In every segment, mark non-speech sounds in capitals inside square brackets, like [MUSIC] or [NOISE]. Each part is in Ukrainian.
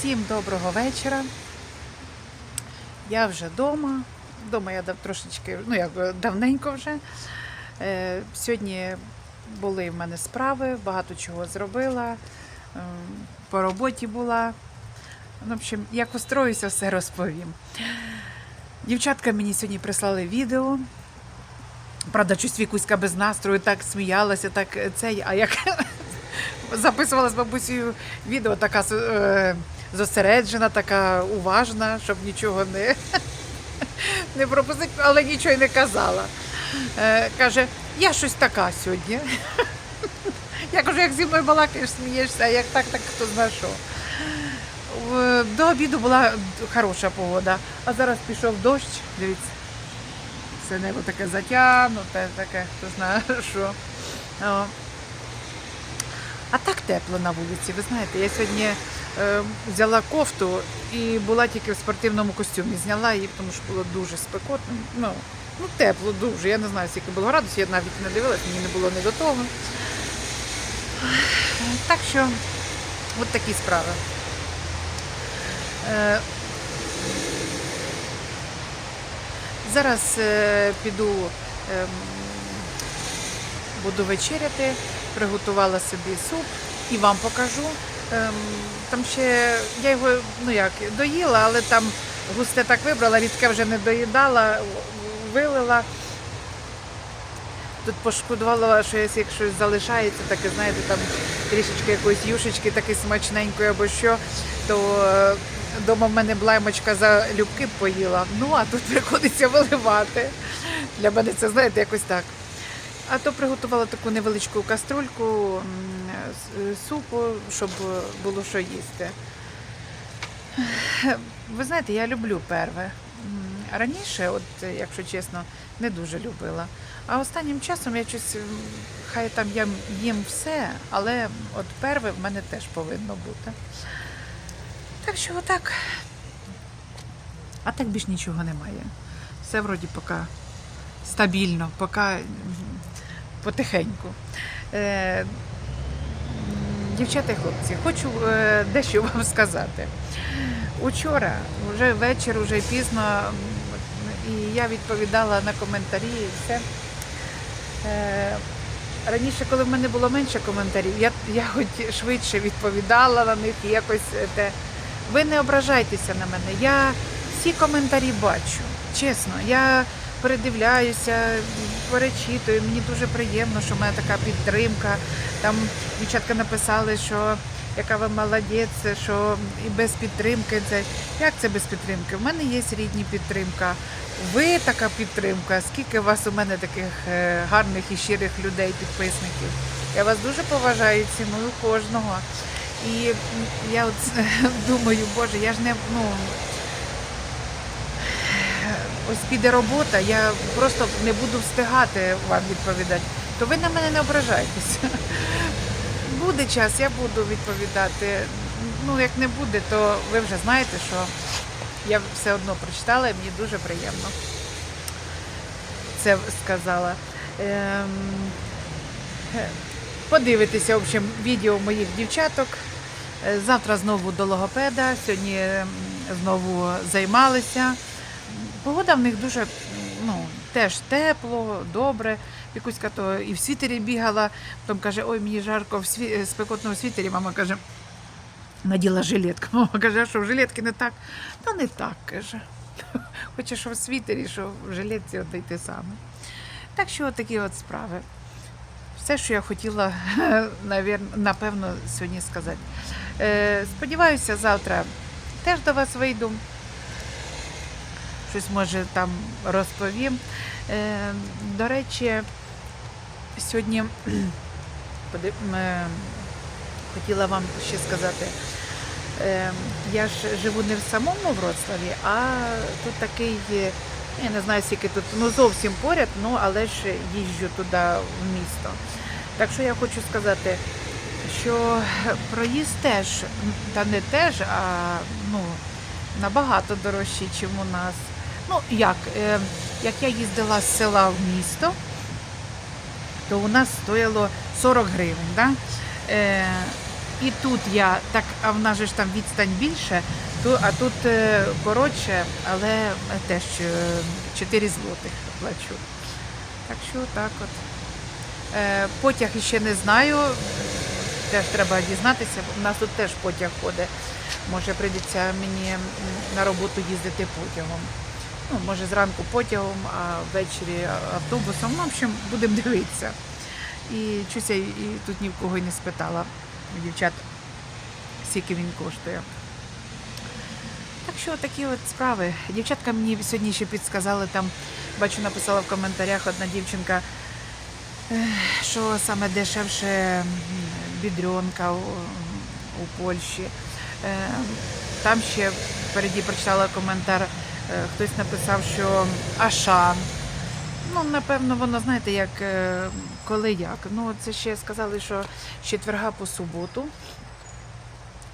Всім доброго вечора. Я вже вдома. Вдома я трошечки, ну як давненько вже. Е, сьогодні були в мене справи, багато чого зробила. Ем, по роботі була. Ну, в общем, як устроюся, все розповім. Дівчатка мені сьогодні прислали відео. Правда, щось Вікуська без настрою так сміялася, так е, цей, а як [LAUGHS] записувала з бабусею відео, така е, зосереджена, така уважна, щоб нічого не, не пропустити, але нічого й не казала. Е, каже, я щось така сьогодні. Я кажу, як зі мною балакаєш, смієшся, а як так, так хто знає що. До обіду була хороша погода, а зараз пішов дощ, дивіться. Це небо таке затягнуте, таке, хто знає що. А так тепло на вулиці. Ви знаєте, я сьогодні е, взяла кофту і була тільки в спортивному костюмі. Зняла її, тому що було дуже спекотно. Ну, ну тепло дуже. Я не знаю, скільки було градусів, я навіть не дивилась, мені не було не до того. Так що, от такі справи. Е, Зараз е, піду, ем, буду вечеряти, приготувала собі суп і вам покажу. Там ще я його ну як доїла, але там густе так вибрала, рідке вже не доїдала, вилила. Тут пошкодувала, що якщо щось залишається, таке, знаєте, там трішечки якоїсь юшечки, таке смачненької або що, то е, Дома в мене блаймочка за любки поїла. Ну, а тут приходиться виливати. Для мене це, знаєте, якось так. А то приготувала таку невеличку каструльку м, супу, щоб було що їсти. Ви знаєте, я люблю перве. Раніше, от, якщо чесно, не дуже любила. А останнім часом я щось, хай там я їм все, але от перве в мене теж повинно бути. Так що отак. А так більш нічого немає. Все вроді поки стабільно, поки потихеньку. Е, дівчата і хлопці, хочу е, дещо [LAUGHS] вам сказати. Учора, вже вечір, вже пізно, і я відповідала на коментарі і все. Е, Раніше, коли в мене було менше коментарів, я, я хоч швидше відповідала на них якось те. Ви не ображайтеся на мене. Я всі коментарі бачу. Чесно, я передивляюся, перечитую. Мені дуже приємно, що в мене така підтримка. Там дівчатка написали, що яка ви молодець, що і без підтримки це. Як це без підтримки? У мене є рідні підтримка. Ви така підтримка. Скільки вас у мене таких е, гарних і щирих людей, підписників. Я вас дуже поважаю, ціную кожного. І я от [LAUGHS] думаю, боже, я ж не ну ось піде робота, я просто не буду встигати вам відповідати. То ви на мене не ображайтеся. [LAUGHS] Буде час, я буду відповідати. Ну, як не буде, то ви вже знаєте, що я все одно прочитала і мені дуже приємно. Це сказала. Ем, е, Подивитися, в общем, відео моїх дівчаток. Е, Завтра знову до логопеда, сьогодні знову займалися. Погода в них дуже ну, теж тепло, добре. Якусь то і в світері бігала, потім каже, ой, мені жарко в сві... е, спекотному світері. Мама каже, наділа жилетку. [LAUGHS] Мама каже, а що в жилетки не так? Та не так, каже. [LAUGHS] Хоче, що в світері, що в жилетці от й те саме. Так що такі от справи. Все, що я хотіла, [LAUGHS] напевно, сьогодні сказати. Е, Сподіваюся, завтра теж до вас вийду. Щось може там розповім. Е, До речі, сьогодні [CLEARS THROAT] е, хотіла вам ще сказати. Е, Я ж живу не в самому Вроцлаві, а тут такий, я не знаю, скільки тут, ну зовсім поряд, ну але ж їжджу туди в місто. Так що я хочу сказати, що проїзд теж, та не теж, а ну, набагато дорожчий, ніж у нас. Ну, як, е, як я їздила з села в місто, то у нас стояло 40 гривень. Да? Е, І тут я, так, а в нас же ж там відстань більше, то, а тут е, коротше, але теж е, 4 злотих плачу. Так що так от. Е, потяг ще не знаю. Теж треба дізнатися. У нас тут теж потяг ходить. Може, прийдеться мені на роботу їздити потягом. Ну, може, зранку потягом, а ввечері автобусом. Ну, в общем, будемо дивитися. І чуся, і тут ні в кого й не спитала дівчат, скільки він коштує. Так що такі от справи. Дівчатка мені сьогодні ще підсказали там, бачу, написала в коментарях одна дівчинка, що саме дешевше м, бідрьонка у, Польщі. Е, Там ще впереді прочитала коментар, хтось написав, що Ашан. Ну, напевно, воно, знаєте, як е, коли як. Ну, це ще сказали, що з четверга по суботу.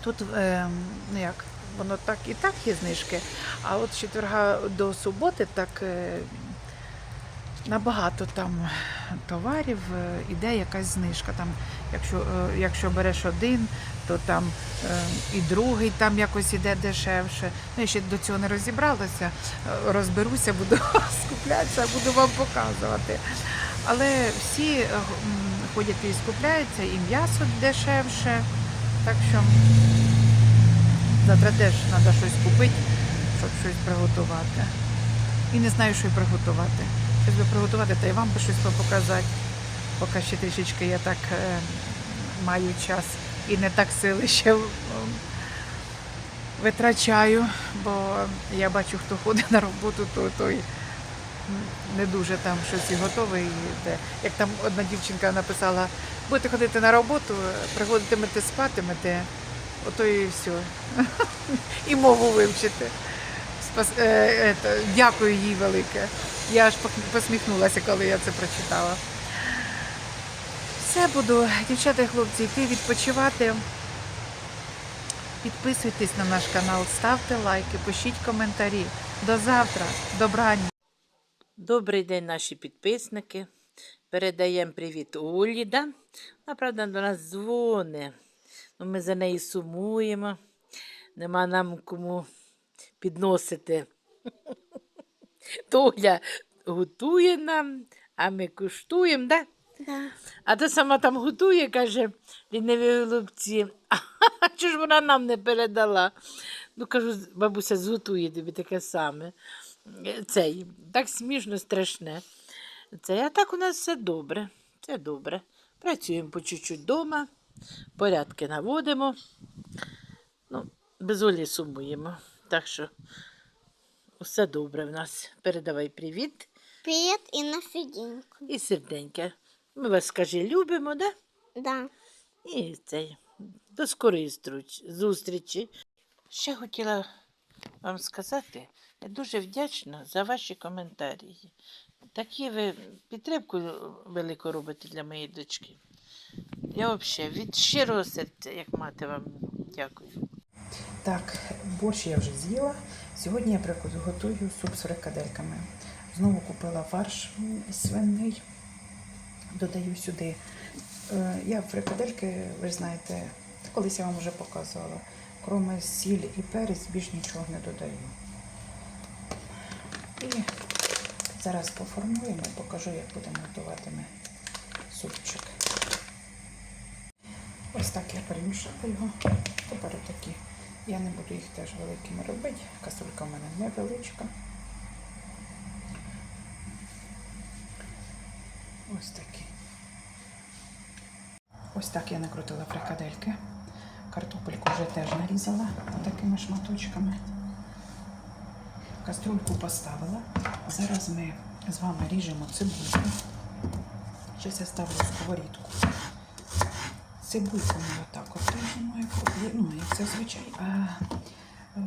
Тут, е, ну як, воно так і так є знижки, а от з четверга до суботи так е, набагато там товарів е, іде якась знижка. Там, якщо, е, якщо береш один, то там е, і другий там якось іде дешевше. Ну, я ще до цього не розібралася. Е, Розберуся, буду [LAUGHS] скуплятися, буду вам показувати. Але всі ходять і скупляються, і м'ясо дешевше. Так що завтра теж треба щось купити, щоб щось приготувати. І не знаю, що й приготувати. Щось би приготувати, та й вам би щось показати. Поки ще трішечки я так е, маю час і не так сили ще витрачаю, бо я бачу, хто ходить на роботу, то той не дуже там щось і готовий. йде. Як там одна дівчинка написала, будете ходити на роботу, приходитимете спатимете, ото і все. І мову вивчите. Е, дякую їй велике. Я аж посміхнулася, коли я це прочитала. Все буду, дівчата і хлопці, йти відпочивати. Підписуйтесь на наш канал, ставте лайки, пишіть коментарі. До завтра. Добрані. Добрий день, наші підписники. Передаємо привіт Олі. Да? Вона, до нас дзвони. Ну, ми за неї сумуємо. Нема нам кому підносити. [LAUGHS] То Оля готує нам, а ми куштуємо, да? Да. А та сама там готує, каже, ліниві голубці. [LAUGHS] А чого ж вона нам не передала? Ну, кажу, бабуся, зготує тобі таке саме. Е, Цей, так смішно, страшне. Це, а так у нас все добре. Все добре. Працюємо по чуть-чуть вдома, порядки наводимо. Ну, без Олі сумуємо. Так що все добре в нас. Передавай привіт Привет и на фигеньку. і серденьке. Ми вас, скажи, любимо, да? Да. І цей. До скорої зустрічі. Ще хотіла вам сказати, я дуже вдячна за ваші коментарі. Такі ви підтримку велику робите для моєї дочки. Я взагалі від щирого серця, як мати вам дякую. Так, борщ я вже з'їла. Сьогодні я приготую суп з фрикадельками. Знову купила фарш свиний. Додаю сюди. Е, Я фрикадельки, ви знаєте, колись я вам вже показувала. Кроме сіль і перець більш нічого не додаю. І зараз поформуємо, і покажу, як будемо готувати ми супчик. Ось так я перемішала його. Тепер такі. Я не буду їх теж великими робити. Каструлька в мене невеличка. Ось такі. Ось так я накрутила фрикадельки. Картопельку вже теж нарізала такими шматочками. Каструльку поставила. Зараз ми з вами ріжемо цибульку. Зараз я ставлю сковорідку. Цибульку ми отак от ріжемо, як, ну, як зазвичай, а е,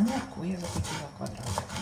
моркву я захотіла квадратиками.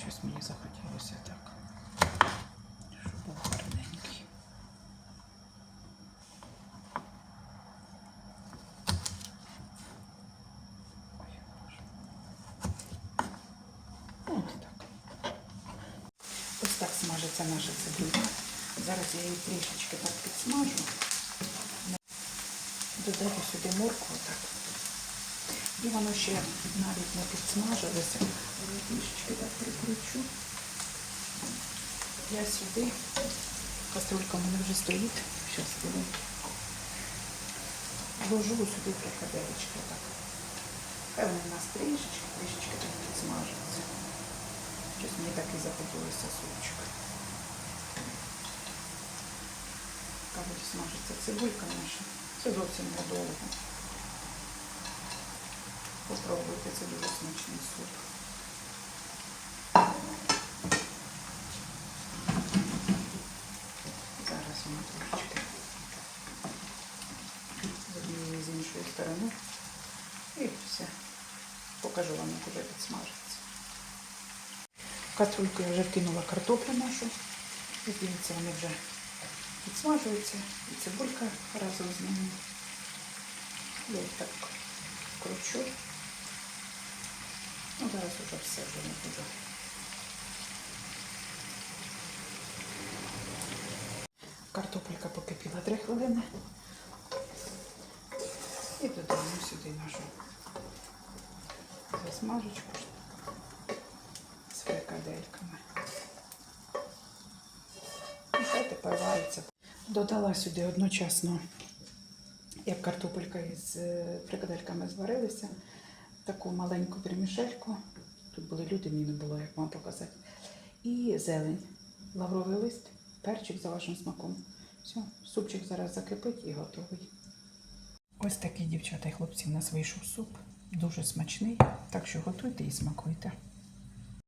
щось мені захотілося а так. Щоб був гарненький. Ой, От так. Ось так смажиться наша цибулька. Зараз я її трішечки так підсмажу. Додати сюди моркву так. І воно ще навіть не підсмажилося. Трішечки так прикручу. Я сюди, каструлька в мене вже стоїть. Зараз хвилин. Вложу сюди прикаделечки так. Хай вони у нас трішечки, трішечки так підсмажаться. Щось мені так і захотілося супчик. Яка буде смажиться цибулька наша. Це зовсім недовго. Попробуйте, це дуже смачний суп. Зараз воно трошечки з однієї з іншої сторони. І все. Покажу вам, як уже підсмажиться. В я вже вкинула картоплю нашу. Дивіться, вони вже підсмажуються. І цибулька разом з ними. Я їх так кручу. Ну, зараз уже все вже не. Картопелька покипіла 3 хвилини. І додаємо сюди нашу засмажечку з фрикадельками. І хай тепер вариться. Додала сюди одночасно, як картопелька із е, фрикадельками зварилися, таку маленьку вермішельку. Тут були люди, мені не було, як вам показати. І зелень, лавровий лист, перчик за вашим смаком. Все, супчик зараз закипить і готовий. Ось такий, дівчата і хлопці, у нас вийшов суп. Дуже смачний. Так що готуйте і смакуйте.